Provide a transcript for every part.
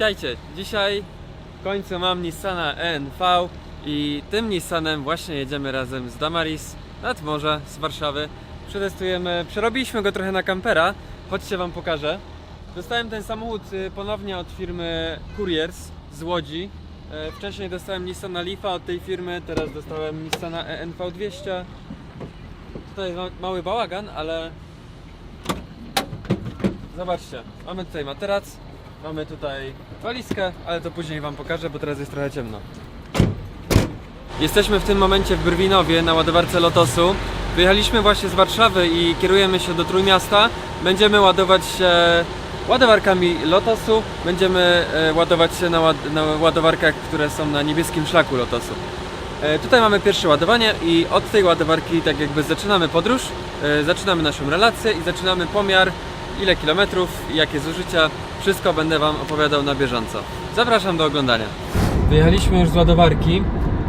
Witajcie! Dzisiaj w końcu mam Nissana ENV i tym Nissanem właśnie jedziemy razem z Damaris nad morze z Warszawy. Przetestujemy, przerobiliśmy go trochę na kampera. Chodźcie wam pokażę. Dostałem ten samochód y, ponownie od firmy Couriers z Łodzi. E, Wcześniej dostałem Nissana Leafa od tej firmy, teraz dostałem Nissana ENV 200. Tutaj mały bałagan, ale Zobaczcie, mamy tutaj materac, mamy tutaj walizkę, ale to później Wam pokażę, bo teraz jest trochę ciemno. Jesteśmy w tym momencie w Brwinowie na ładowarce Lotosu. Wyjechaliśmy właśnie z Warszawy i kierujemy się do Trójmiasta. Będziemy ładować się ładowarkami Lotosu. Będziemy e, ładować się na, ład- na ładowarkach, które są na niebieskim szlaku Lotosu. E, Tutaj mamy pierwsze ładowanie i od tej ładowarki tak jakby zaczynamy podróż, e, zaczynamy naszą relację i zaczynamy pomiar, ile kilometrów, jakie zużycia, wszystko będę Wam opowiadał na bieżąco. Zapraszam do oglądania. Wyjechaliśmy już z ładowarki.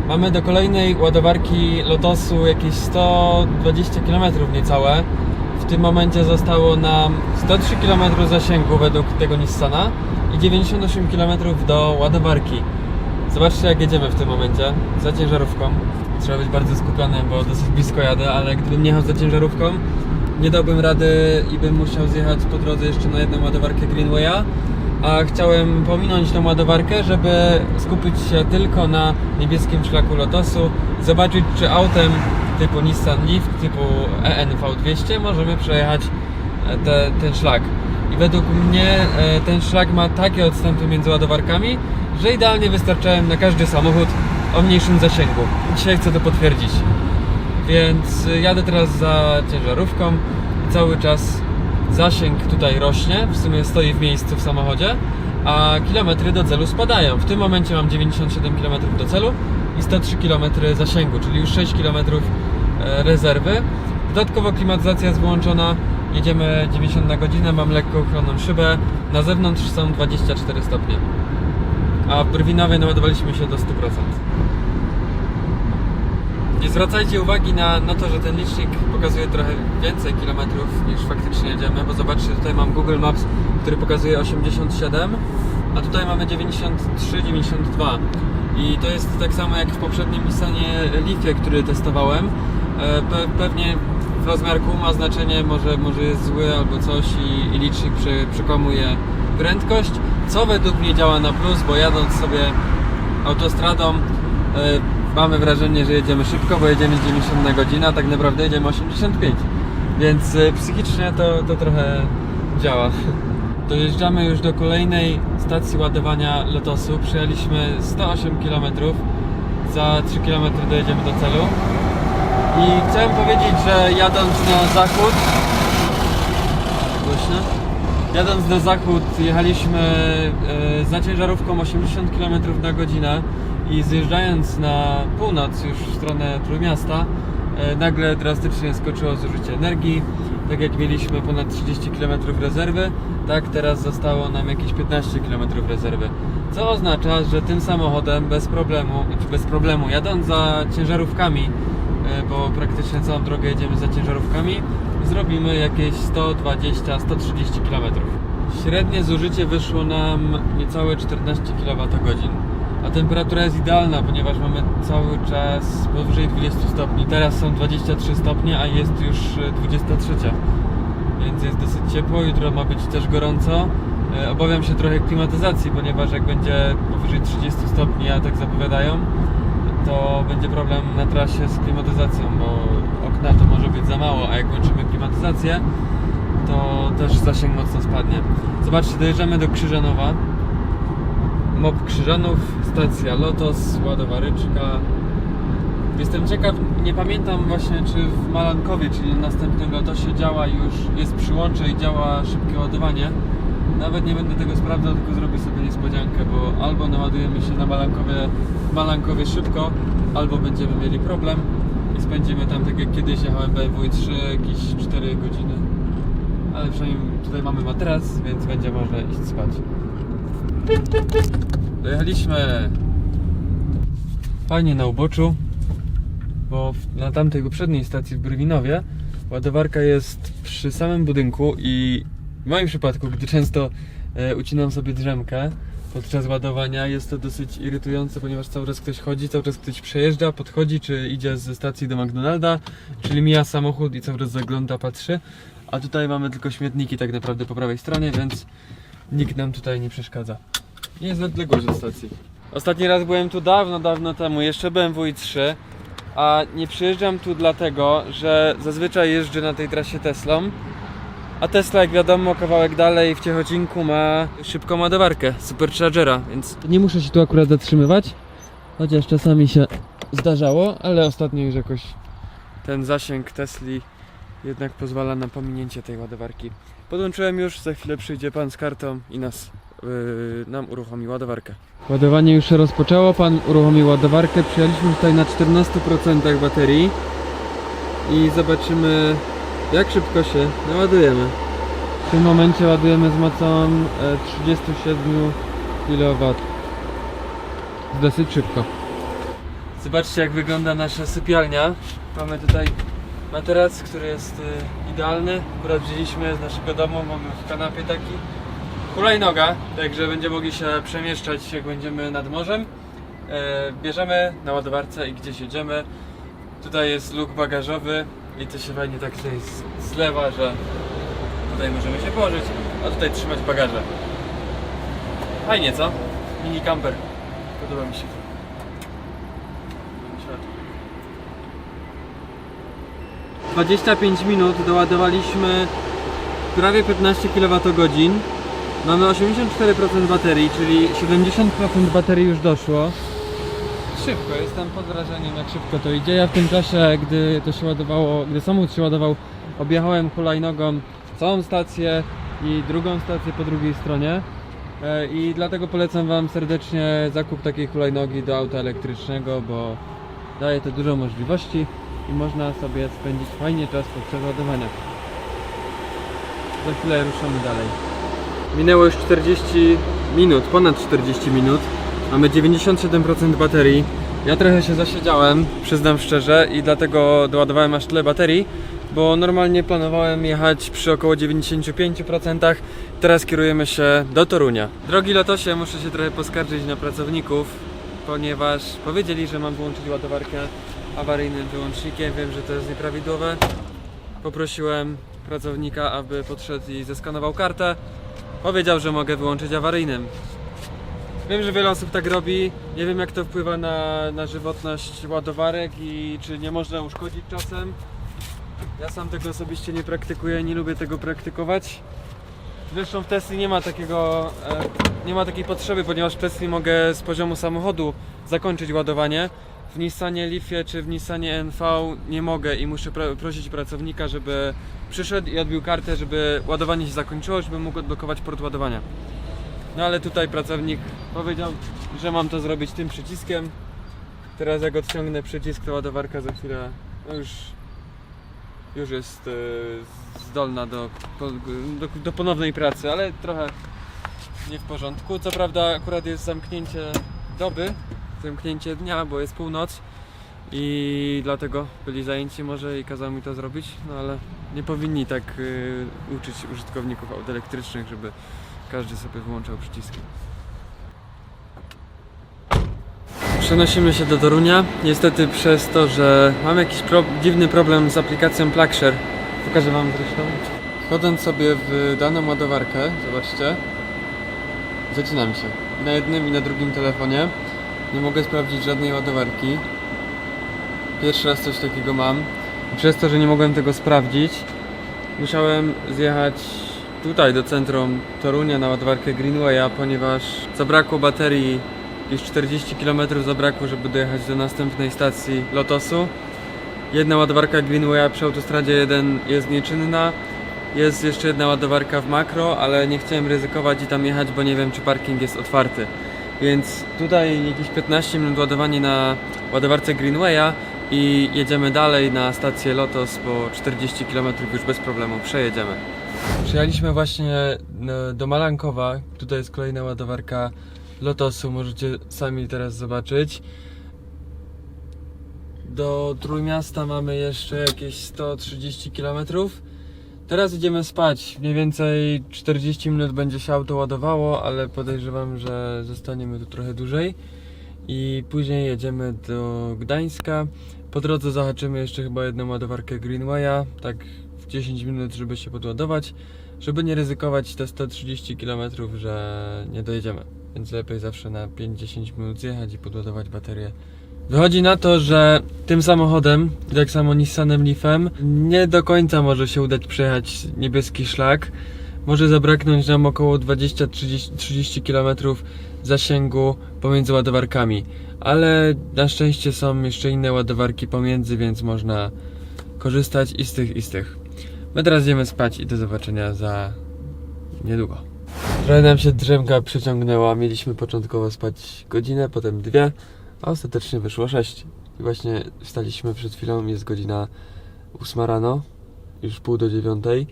Mamy do kolejnej ładowarki Lotosu jakieś 120 km niecałe. W tym momencie zostało nam 103 km zasięgu według tego Nissana i 98 km do ładowarki. Zobaczcie jak jedziemy w tym momencie za ciężarówką. Trzeba być bardzo skupionym, bo dosyć blisko jadę, ale gdybym nie jechał za ciężarówką, nie dałbym rady i bym musiał zjechać po drodze jeszcze na jedną ładowarkę Greenwaya. A chciałem pominąć tą ładowarkę, żeby skupić się tylko na niebieskim szlaku Lotosu, zobaczyć czy autem typu Nissan Leaf, typu E ENV200 możemy przejechać e, te, ten szlak. I według mnie e, ten szlak ma takie odstępy między ładowarkami, że idealnie wystarczałem na każdy samochód o mniejszym zasięgu. Dzisiaj chcę to potwierdzić. Więc y, jadę teraz za ciężarówką i cały czas zasięg tutaj rośnie, w sumie stoi w miejscu w samochodzie, a kilometry do celu spadają. W tym momencie mam 97 km do celu i 103 km zasięgu, czyli już 6 km e, rezerwy. Dodatkowo klimatyzacja jest wyłączona, jedziemy 90 na godzinę, mam lekko uchronną szybę, na zewnątrz są 24 stopnie. A w Brwinowie naładowaliśmy się do 100%. Nie zwracajcie uwagi na, na to, że ten licznik pokazuje trochę więcej kilometrów niż faktycznie jedziemy, bo zobaczcie, tutaj mam Google Maps, który pokazuje 87, a tutaj mamy 93, 92. I to jest tak samo jak w poprzednim Nissanie Leafie, który testowałem. E, Pe, pewnie w rozmiarku ma znaczenie, może, może jest zły albo coś i, i licznik przy, przekomuje prędkość, co według mnie działa na plus, bo jadąc sobie autostradą e, mamy wrażenie, że jedziemy szybko, bo jedziemy z 90 na godzinę, a tak naprawdę jedziemy 85. Więc e, psychicznie to, to trochę działa. Dojeżdżamy już do kolejnej stacji ładowania Lotosu. Przejechaliśmy 108 km. Za 3 km dojedziemy do celu. I chciałem powiedzieć, że jadąc na zachód Głośno? Jadąc na zachód jechaliśmy e, za ciężarówką 80 km na godzinę i zjeżdżając na północ już w stronę Trójmiasta e, nagle drastycznie skoczyło zużycie energii. Tak jak mieliśmy ponad 30 km rezerwy, tak teraz zostało nam jakieś 15 km rezerwy. Co oznacza, że tym samochodem bez problemu, czy bez problemu jadąc za ciężarówkami e, bo praktycznie całą drogę jedziemy za ciężarówkami, zrobimy jakieś 120-130 km. Średnie zużycie wyszło nam niecałe 14 kWh. A temperatura jest idealna, ponieważ mamy cały czas powyżej 20 stopni. Teraz są 23 stopnie, a jest już e, 23. Więc jest dosyć ciepło, jutro ma być też gorąco. E, Obawiam się trochę klimatyzacji, ponieważ jak będzie powyżej 30 stopni, a tak zapowiadają, to będzie problem na trasie z klimatyzacją, bo okna to może być za mało, a jak włączymy klimatyzację, to też zasięg mocno spadnie. Zobaczcie, dojeżdżamy do Krzyżanowa. MOP Krzyżanów, stacja Lotos, ładowaryczka. Jestem ciekaw, nie pamiętam właśnie czy w Malankowie, czyli na następnym Lotosie działa już, jest przyłącze i działa szybkie ładowanie. Nawet nie będę tego sprawdzał, tylko zrobię sobie niespodziankę, bo albo naładujemy się na Malankowie, Malankowie szybko, albo będziemy mieli problem i spędzimy tam tak jak kiedyś jechałem BMW 3 jakieś 4 godziny. Ale przynajmniej tutaj mamy materac, więc będzie można iść spać. Dojechaliśmy fajnie na uboczu, bo na tamtej poprzedniej stacji w Brwinowie ładowarka jest przy samym budynku i w moim przypadku, gdy często e, ucinam sobie drzemkę, podczas ładowania. Jest to dosyć irytujące, ponieważ cały czas ktoś chodzi, cały czas ktoś przejeżdża, podchodzi, czy idzie ze stacji do McDonalda, czyli mija samochód i cały czas zagląda, patrzy. A tutaj mamy tylko śmietniki tak naprawdę po prawej stronie, więc nikt nam tutaj nie przeszkadza. Nie jest odległość od stacji. Ostatni raz byłem tu dawno, dawno temu, jeszcze BMW i3, a nie przyjeżdżam tu dlatego, że zazwyczaj jeżdżę na tej trasie Teslą, a Tesla, jak wiadomo, kawałek dalej w Ciechocinku ma szybką ładowarkę, superchargera, więc nie muszę się tu akurat zatrzymywać, chociaż czasami się zdarzało, ale ostatnio już jakoś ten zasięg Tesli jednak pozwala na pominięcie tej ładowarki. Podłączyłem już, za chwilę przyjdzie pan z kartą i nas nam uruchomi ładowarkę. Ładowanie już się rozpoczęło, pan uruchomił ładowarkę. Przyjechaliśmy tutaj na 14% baterii i zobaczymy jak szybko się naładujemy. W tym momencie ładujemy z mocą e, 37 kW. Dosyć szybko. Zobaczcie jak wygląda nasza sypialnia. Mamy tutaj materac, który jest y, idealny. Akurat wzięliśmy z naszego domu, mamy w kanapie taki. Hulajnoga, także będziemy mogli się przemieszczać jak będziemy nad morzem. E, bierzemy na ładowarce i gdzieś jedziemy. Tutaj jest luk bagażowy i to się fajnie tak tutaj zlewa, że tutaj możemy się położyć, a tutaj trzymać bagaże. Fajnie co? Mini camper. Podoba mi się to. 25 minut doładowaliśmy prawie 15 kWh. Mamy 84% baterii, czyli 70% baterii już doszło. Szybko, jestem pod wrażeniem jak szybko to idzie. Ja w tym czasie, gdy to się ładowało, gdy samochód się ładował, objechałem hulajnogą całą stację i drugą stację po drugiej stronie. E, I dlatego polecam Wam serdecznie zakup takiej hulajnogi do auta elektrycznego, bo daje to dużo możliwości i można sobie spędzić fajnie czas podczas ładowania. Za chwilę ruszamy dalej. Minęło już 40 minut, ponad 40 minut. Mamy 97% baterii. Ja trochę się zasiedziałem, przyznam szczerze, i dlatego doładowałem aż tyle baterii, bo normalnie planowałem jechać przy około 95%. Teraz kierujemy się do Torunia. Drogi Lotosie, muszę się trochę poskarżyć na pracowników, ponieważ powiedzieli, że mam wyłączyć ładowarkę awaryjnym wyłącznikiem. Wiem, że to jest nieprawidłowe. Poprosiłem pracownika, aby podszedł i zeskanował kartę. Powiedział, że mogę wyłączyć awaryjnym. Wiem, że wiele osób tak robi. Nie wiem, jak to wpływa na, na żywotność ładowarek i czy nie można uszkodzić czasem. Ja sam tego osobiście nie praktykuję, nie lubię tego praktykować. Zresztą w Tesli nie ma takiego, e, nie ma takiej potrzeby, ponieważ w Tesli mogę z poziomu samochodu zakończyć ładowanie. W Nissanie Leafie czy w Nissanie NV nie mogę i muszę pra- prosić pracownika, żeby przyszedł i odbił kartę, żeby ładowanie się zakończyło, żeby mógł odblokować port ładowania. No ale tutaj pracownik powiedział, że mam to zrobić tym przyciskiem. Teraz jak odciągnę przycisk, to ładowarka za chwilę no już, już jest e, zdolna do, do, do ponownej pracy, ale trochę nie w porządku. Co prawda akurat jest zamknięcie doby, zamknięcie dnia, bo jest północ i dlatego byli zajęci może i kazał mi to zrobić, no ale nie powinni tak y, uczyć użytkowników aut elektrycznych, żeby każdy sobie wyłączał przyciski. Przenosimy się do Torunia. Niestety przez to, że mam jakiś pro dziwny problem z aplikacją Plugshare. Pokażę Wam zresztą. Wchodząc sobie w daną ładowarkę, zobaczcie, zaczynam się. Na jednym i na drugim telefonie nie mogę sprawdzić żadnej ładowarki. Pierwszy raz coś takiego mam. I Przez to, że nie mogłem tego sprawdzić, musiałem zjechać tutaj do centrum Torunia na ładowarkę Greenwaya, ponieważ zabrakło baterii, jakieś 40 km zabrakło, żeby dojechać do następnej stacji Lotosu. Jedna ładowarka Greenwaya przy autostradzie 1 jest nieczynna. Jest jeszcze jedna ładowarka w makro, ale nie chciałem ryzykować i tam jechać, bo nie wiem czy parking jest otwarty. Więc tutaj jakieś 15 minut ładowanie na ładowarce Greenwaya i jedziemy dalej na stację Lotos, bo 40 km już bez problemu przejedziemy. Przyjechaliśmy właśnie e, do Malankowa. Tutaj jest kolejna ładowarka Lotosu, możecie sami teraz zobaczyć. Do Trójmiasta mamy jeszcze jakieś 130 km. Teraz idziemy spać. Mniej więcej 40 minut będzie się auto ładowało, ale podejrzewam, że zostaniemy tu trochę dłużej. I później jedziemy do Gdańska. Po drodze zahaczymy jeszcze chyba jedną ładowarkę Greenwaya, tak w 10 minut, żeby się podładować, żeby nie ryzykować te 130 km, że nie dojedziemy. Więc lepiej zawsze na 5-10 minut zjechać i podładować baterię. Wychodzi na to, że tym samochodem, tak samo Nissanem Leafem, nie do końca może się udać przejechać niebieski szlak. Może zabraknąć nam około 20-30 km zasięgu pomiędzy ładowarkami, ale na szczęście są jeszcze inne ładowarki pomiędzy, więc można korzystać i z tych, i z tych. My teraz idziemy spać i do zobaczenia za niedługo. Trochę nam się drzemka przeciągnęła. Mieliśmy początkowo spać godzinę, potem dwie, a ostatecznie wyszło sześć. I właśnie wstaliśmy przed chwilą, jest godzina ósma rano, już pół do dziewiątej.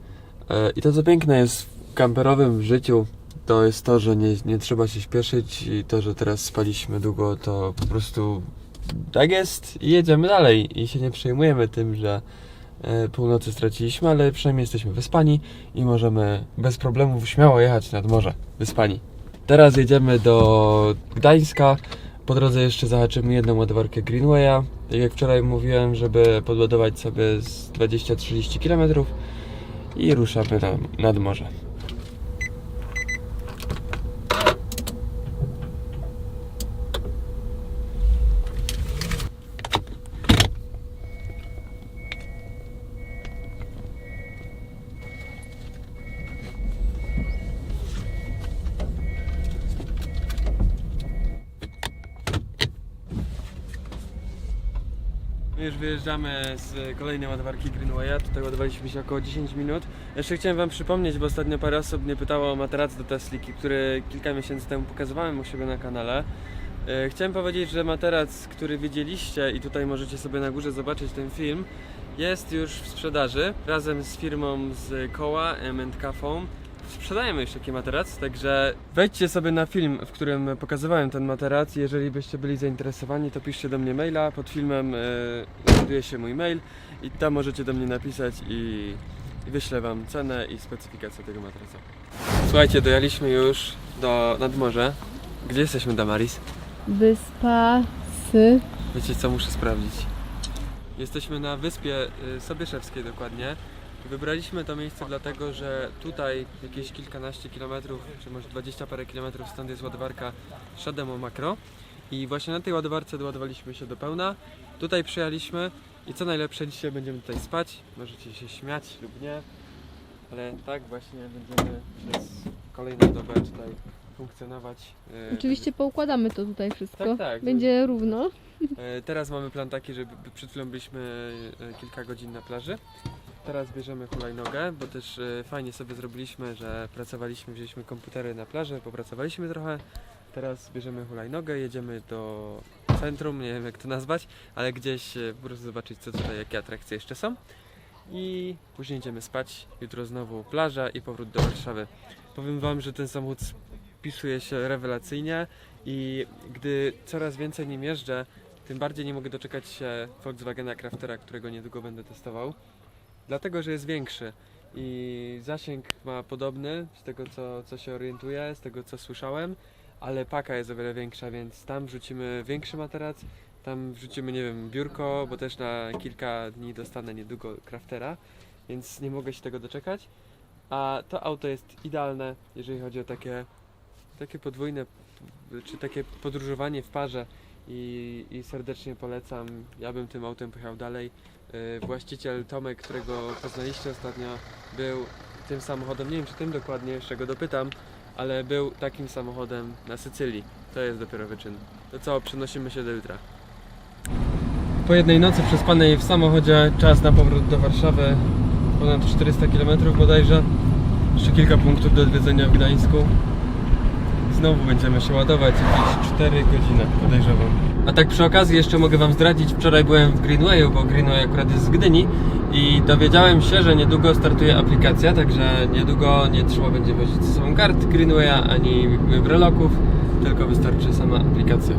E, I to co piękne jest w kamperowym życiu, to jest to, że nie, nie trzeba się śpieszyć i to, że teraz spaliśmy długo, to po prostu tak jest i jedziemy dalej i się nie przejmujemy tym, że e, północy straciliśmy, ale przynajmniej jesteśmy wyspani i możemy bez problemów śmiało jechać nad morze, wyspani. Teraz jedziemy do Gdańska. Po drodze jeszcze zahaczymy jedną ładowarkę Greenwaya. Tak jak wczoraj mówiłem, żeby podładować sobie z 20-30 km i ruszamy na, nad morze. Z kolejnej ładowarki Greenwaya. Tutaj ładowaliśmy się około 10 minut. Jeszcze chciałem Wam przypomnieć, bo ostatnio parę osób mnie pytało o materac do Tesli, który kilka miesięcy temu pokazywałem u siebie na kanale. E, Chciałem powiedzieć, że materac, który widzieliście i tutaj możecie sobie na górze zobaczyć ten film, jest już w sprzedaży razem z firmą z koła M&K Foam. Sprzedajemy już taki materac, także wejdźcie sobie na film, w którym pokazywałem ten materac. Jeżeli byście byli zainteresowani, to piszcie do mnie maila. Pod filmem e, znajduje się mój mail i tam możecie do mnie napisać i, i wyślę Wam cenę i specyfikację tego materaca. Słuchajcie, dojechaliśmy już do nadmorza. Gdzie jesteśmy, Damaris? Wyspa Sy. Wiecie co, muszę sprawdzić. Jesteśmy na wyspie y, Sobieszewskiej dokładnie. Wybraliśmy to miejsce dlatego, że tutaj jakieś kilkanaście kilometrów, czy może 20 parę kilometrów stąd jest ładowarka Shademo Macro. I właśnie na tej ładowarce doładowaliśmy się do pełna. Tutaj przyjechaliśmy i co najlepsze, dzisiaj będziemy tutaj spać. Możecie się śmiać lub nie, ale tak właśnie będziemy przez kolejną dobę tutaj funkcjonować. y, Oczywiście poukładamy to tutaj wszystko. Tak, tak. Będzie równo. E, Teraz mamy plan taki, że przed chwilą byliśmy e, kilka godzin na plaży. Teraz bierzemy hulajnogę, bo też e, fajnie sobie zrobiliśmy, że pracowaliśmy, wzięliśmy komputery na plaży, popracowaliśmy trochę. Teraz bierzemy hulajnogę, jedziemy do centrum, nie wiem jak to nazwać, ale gdzieś e, po prostu zobaczyć co tutaj, jakie atrakcje jeszcze są. I później idziemy spać. Jutro znowu plaża i powrót do Warszawy. Powiem Wam, że ten samochód spisuje się rewelacyjnie i gdy coraz więcej nim jeżdżę, tym bardziej nie mogę doczekać się Volkswagena Craftera, którego niedługo będę testował. Dlatego, że jest większy i zasięg ma podobny z tego co, co się orientuję, z tego co słyszałem, ale paka jest o wiele większa, więc tam wrzucimy większy materac, tam wrzucimy, nie wiem, biurko, bo też na kilka dni dostanę niedługo Craftera, więc nie mogę się tego doczekać. A to auto jest idealne, jeżeli chodzi o takie, takie podwójne, czy takie podróżowanie w parze i, i serdecznie polecam. Ja bym tym autem pojechał dalej. Yy, Właściciel Tomek, którego poznaliście ostatnio, był tym samochodem, nie wiem czy tym dokładnie, jeszcze go dopytam, ale był takim samochodem na Sycylii. To jest dopiero wyczyn. To co, przenosimy się do jutra. Po jednej nocy przespanej w samochodzie, czas na powrót do Warszawy. Ponad 400 km bodajże. Jeszcze kilka punktów do odwiedzenia w Gdańsku. Znowu będziemy się ładować jakieś 4 godziny, podejrzewam. A tak przy okazji jeszcze mogę Wam zdradzić, wczoraj byłem w Greenwayu, bo Greenway akurat jest z Gdyni i dowiedziałem się, że niedługo startuje aplikacja, także niedługo nie trzeba będzie wozić ze sobą kart Greenwaya ani breloków, tylko wystarczy sama aplikacja.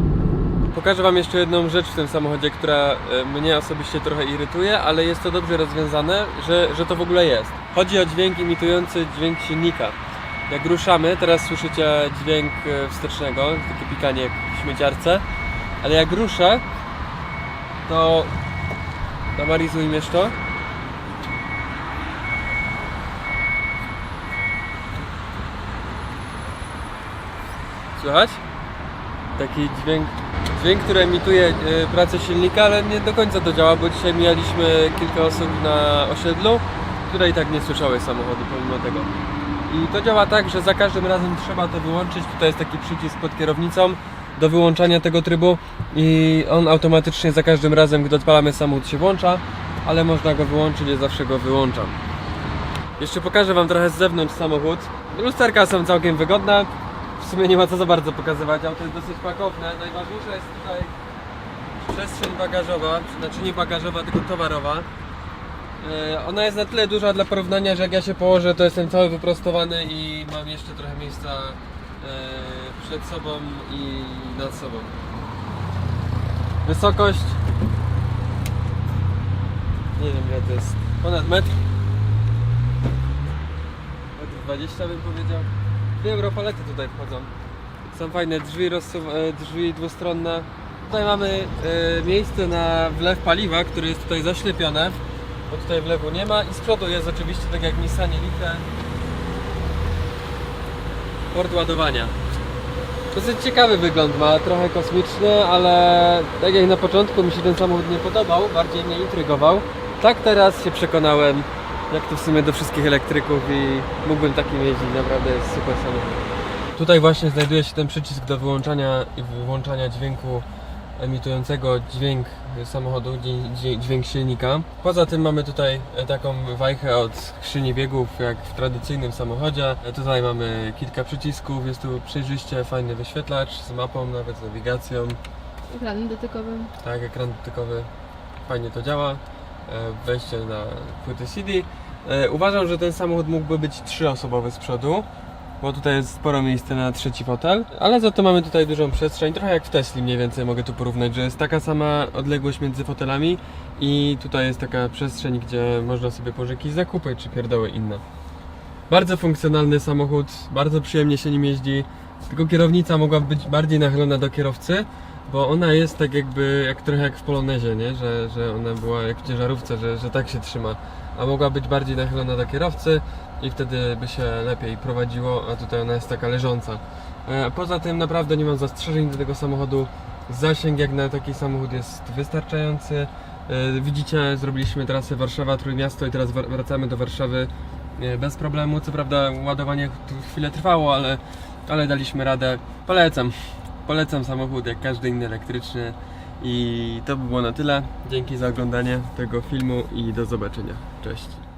Pokażę Wam jeszcze jedną rzecz w tym samochodzie, która e, mnie osobiście trochę irytuje, ale jest to dobrze rozwiązane, że, że to w ogóle jest. Chodzi o dźwięk imitujący dźwięk silnika. Jak ruszamy, teraz słyszycie dźwięk e, wstecznego, takie pikanie w śmieciarce, ale jak ruszę, to... Namarizuj mnie to. Słychać? Taki dźwięk, dźwięk, który emituje e, pracę silnika, ale nie do końca to działa, bo dzisiaj mijaliśmy kilka osób na osiedlu, które i tak nie słyszały samochodu pomimo tego. I to działa tak, że za każdym razem trzeba to wyłączyć. Tutaj jest taki przycisk pod kierownicą do wyłączania tego trybu i on automatycznie za każdym razem, gdy odpalamy samochód się włącza, ale można go wyłączyć, ja zawsze go wyłączam. Jeszcze pokażę Wam trochę z zewnątrz samochód. Lusterka są całkiem wygodne. W sumie nie ma co za bardzo pokazywać, auto jest dosyć pakowne. Najważniejsza jest tutaj przestrzeń bagażowa, znaczy nie bagażowa, tylko towarowa. E, Ona jest na tyle duża dla porównania, że jak ja się położę, to jestem cały wyprostowany i mam jeszcze trochę miejsca przed sobą i nad sobą. Wysokość nie wiem ile to jest, ponad metr. Metr 20 bym powiedział. Dwie europalety tutaj wchodzą. Są fajne drzwi, e, drzwi dwustronne. Tutaj mamy e, miejsce na wlew paliwa, które jest tutaj zaślepione, bo tutaj wlewu nie ma i z przodu jest oczywiście tak jak w Nissanie port ładowania. Dosyć ciekawy wygląd ma, trochę kosmiczny, ale tak jak na początku mi się ten samochód nie podobał, bardziej mnie intrygował. Tak teraz się przekonałem, jak to w sumie do wszystkich elektryków i mógłbym takim jeździć, naprawdę jest super samochód. Tutaj właśnie znajduje się ten przycisk do wyłączania i wyłączania dźwięku emitującego dźwięk samochodu, dźwię- dźwię- dźwięk silnika. Poza tym mamy tutaj e, taką wajchę od skrzyni biegów, jak w tradycyjnym samochodzie. E, Tutaj mamy kilka przycisków, jest tu przejrzyście fajny wyświetlacz z mapą, nawet z nawigacją. Ekranem dotykowym. Tak, ekran dotykowy fajnie to działa. E, Wejście na płyty CD. Uważam, że ten samochód mógłby być trzyosobowy z przodu, bo tutaj jest sporo miejsca na trzeci fotel, ale za to mamy tutaj dużą przestrzeń, trochę jak w Tesli mniej więcej mogę tu porównać, że jest taka sama odległość między fotelami i tutaj jest taka przestrzeń, gdzie można sobie położyć jakieś zakupy czy pierdoły inne. Bardzo funkcjonalny samochód, bardzo przyjemnie się nim jeździ, tylko kierownica mogła być bardziej nachylona do kierowcy, bo ona jest tak jakby, jak trochę jak w Polonezie, nie? Że, że ona była jak w ciężarówce, że, że tak się trzyma. A mogła być bardziej nachylona do kierowcy i wtedy by się lepiej prowadziło, a tutaj ona jest taka leżąca. E, Poza tym naprawdę nie mam zastrzeżeń do tego samochodu. Zasięg jak na taki samochód jest wystarczający. E, Widzicie, zrobiliśmy trasę Warszawa-Trójmiasto i teraz wr- wracamy do Warszawy e, bez problemu. Co prawda ładowanie chwilę trwało, ale, ale daliśmy radę. Polecam. Polecam samochód jak każdy inny elektryczny. I to by było na tyle. Dzięki za oglądanie tego filmu i do zobaczenia. Cześć.